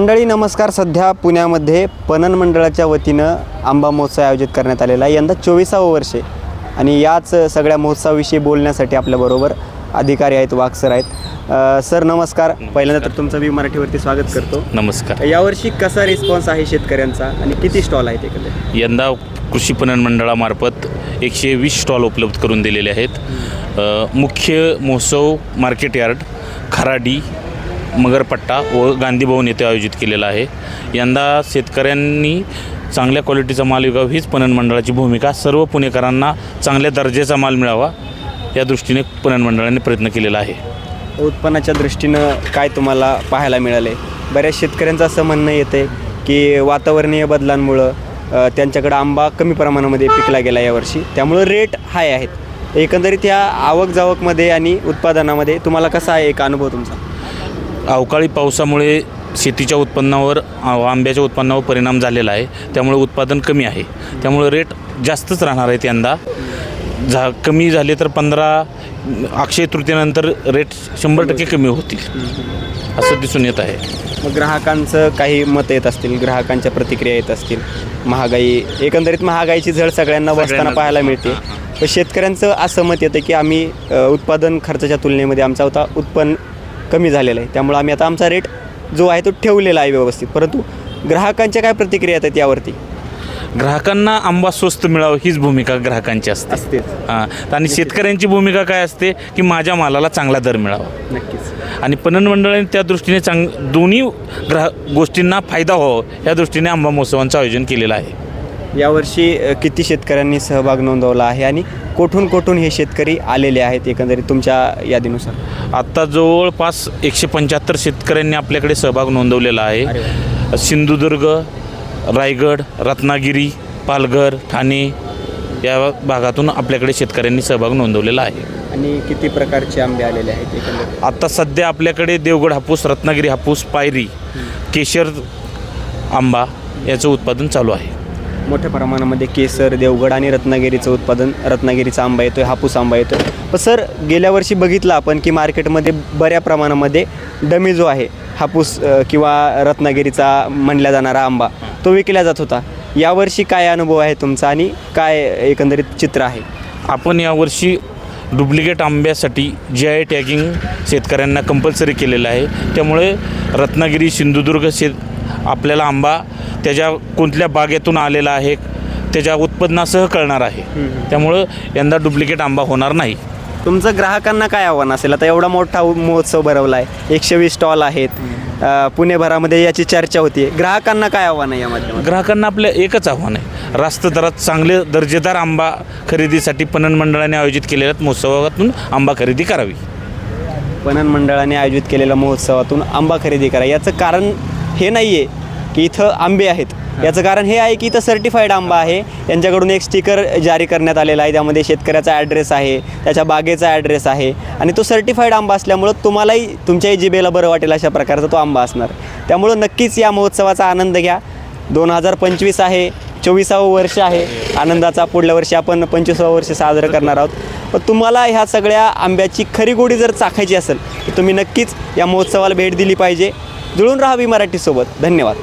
मंडळी नमस्कार. सध्या पुण्यामध्ये पणन मंडळाच्या वतीनं आंबा महोत्सव आयोजित करण्यात आलेला आहे. यंदा चोवीसावं वर्ष आहे. आणि याच सगळ्या महोत्सवाविषयी बोलण्यासाठी आपल्याबरोबर अधिकारी आहेत वागसर आहेत. सर नमस्कार. पहिल्यांदा तर तुमचं मी मराठीवरती स्वागत करतो. नमस्कार. यावर्षी कसा रिस्पॉन्स आहे शेतकऱ्यांचा आणि किती स्टॉल आहेत एकंदरीत? यंदा कृषी पणन मंडळामार्फत एकशे वीस स्टॉल उपलब्ध करून दिलेले आहेत. मुख्य महोत्सव मार्केट यार्ड खराडी मगरपट्टा व गांधीभवन येथे आयोजित केलेला आहे. यंदा शेतकऱ्यांनी चांगल्या क्वालिटीचा माल विकावा हीच पणन मंडळाची भूमिका. सर्व पुणेकरांना चांगल्या दर्जाचा माल मिळावा या दृष्टीने पणन मंडळाने प्रयत्न केलेला आहे. उत्पन्नाच्या दृष्टीनं काय तुम्हाला पाहायला मिळाले? बऱ्याच शेतकऱ्यांचं असं म्हणणं येते की वातावरणीय बदलांमुळं त्यांच्याकडं आंबा कमी प्रमाणामध्ये पिकला गेला यावर्षी. त्यामुळं रेट हाय आहेत. एकंदरीत या आवक जावकमध्ये आणि उत्पादनामध्ये तुम्हाला कसा आहे एक अनुभव तुमचा? अवकाळी पावसामुळे शेतीच्या उत्पन्नावर आंब्याच्या उत्पन्नावर परिणाम झालेला आहे. त्यामुळे उत्पादन कमी आहे. त्यामुळे रेट जास्तच राहणार आहेत यंदा. झा कमी झाले तर पंधरा अक्षय तृतीयेनंतर रेट शंभर टक्के कमी होतील. असं दिसून येत आहे. मग ग्राहकांचं काही मत येत असतील ग्राहकांच्या प्रतिक्रिया येत असतील? महागाई एकंदरीत महागाईची झळ सगळ्यांना बसताना पाहायला मिळते. पण शेतकऱ्यांचं असं मत येतं की आम्ही अ, उत्पादन खर्चाच्या तुलनेमध्ये आमचा होता उत्पन्न कमी झालेलं आहे. त्यामुळे आम्ही आता आमचा रेट जो आहे तो ठेवलेला आहे व्यवस्थित. परंतु ग्राहकांच्या काय प्रतिक्रिया येतात यावरती? ग्राहकांना आंबा स्वस्त मिळावं हीच भूमिका ग्राहकांची असते. असतेच. हां आणि शेतकऱ्यांची भूमिका काय असते की माझ्या मालाला चांगला दर मिळावा. नक्कीच. आणि पणन मंडळाने त्या दृष्टीने चांग दोन्ही ग्राहक गोष्टींना फायदा व्हावा या दृष्टीने आंबा महोत्सवांचं आयोजन केलेलं आहे. यावर्षी किती शेतकऱ्यांनी सहभाग नोंदवला आहे आणि कोठून कोठून हे शेतकरी आलेले आहेत एकंदरीत तुमच्या यादीनुसार? आत्ता जवळपास एकशे पंच्याहत्तर शेतकऱ्यांनी आपल्याकडे सहभाग नोंदवलेला आहे. सिंधुदुर्ग रायगड रत्नागिरी पालघर ठाणे या भागातून आपल्याकडे शेतकऱ्यांनी सहभाग नोंदवलेला आहे. आणि किती प्रकारचे आंबे आलेले आहेत आत्ता सध्या आपल्याकडे देवगड हापूस रत्नागिरी हापूस पायरी केशर आंबा याचं उत्पादन चालू आहे. मोठ्या प्रमाणामध्ये केसर देवगड आणि रत्नागिरीचं उत्पादन रत्नागिरीचा आंबा येतोय हापूस आंबा येतोय. पण सर गेल्या वर्षी बघितलं आपण की मार्केटमध्ये बऱ्या प्रमाणामध्ये डमी जो आहे हापूस किंवा रत्नागिरीचा म्हणला जाणारा आंबा तो विकला जात होता. यावर्षी काय अनुभव आहे तुमचा आणि काय एकंदरीत चित्र आहे? आपण यावर्षी डुप्लिकेट आंब्यासाठी जी आय टॅगिंग शेतकऱ्यांना कंपल्सरी केलेलं आहे. त्यामुळे रत्नागिरी सिंधुदुर्ग शेत आपल्याला आंबा त्याच्या कोणत्या बागेतून आलेला आहे त्याच्या उत्पन्नासह कळणार आहे. त्यामुळं यंदा डुप्लिकेट आंबा होणार नाही. तुमचं ग्राहकांना काय आव्हान असेल? आता एवढा मोठा महोत्सव भरवला आहे एकशे वीस स्टॉल आहेत पुणेभरामध्ये याची चर्चा होती ग्राहकांना काय आव्हान आहे या माध्यमात ग्राहकांना आपलं एकच आव्हान आहे. रास्त दरात चांगले दर्जेदार आंबा खरेदीसाठी पणन मंडळाने आयोजित केलेल्या महोत्सवातून आंबा खरेदी करावी. पणन मंडळाने आयोजित केलेल्या महोत्सवातून आंबा खरेदी करा. याचं कारण हे नाही आहे की इथं आंबे आहेत. याचं कारण हे आहे की इथं सर्टिफाईड आंबा आहे. यांच्याकडून एक स्टिकर जारी करण्यात आलेला आहे. त्यामध्ये शेतकऱ्याचा ॲड्रेस आहे त्याच्या बागेचा ॲड्रेस आहे आणि तो सर्टिफाईड आंबा असल्यामुळं तुम्हालाही तुमच्याही जिबेला बरं वाटेल अशा प्रकारचा तो आंबा असणार. त्यामुळं नक्कीच या महोत्सवाचा आनंद घ्या. दोन हजार पंचवीस आहे चोवीसावं वर्ष आहे. आनंदाचा पुढल्या वर्षी आपण पंचवीसावं वर्ष साजरं करणार आहोत. पण तुम्हाला ह्या सगळ्या आंब्याची खरी गोडी जर चाखायची असेल तर तुम्ही नक्कीच या महोत्सवाला भेट दिली पाहिजे. जुळून राहावी मराठीसोबत धन्यवाद.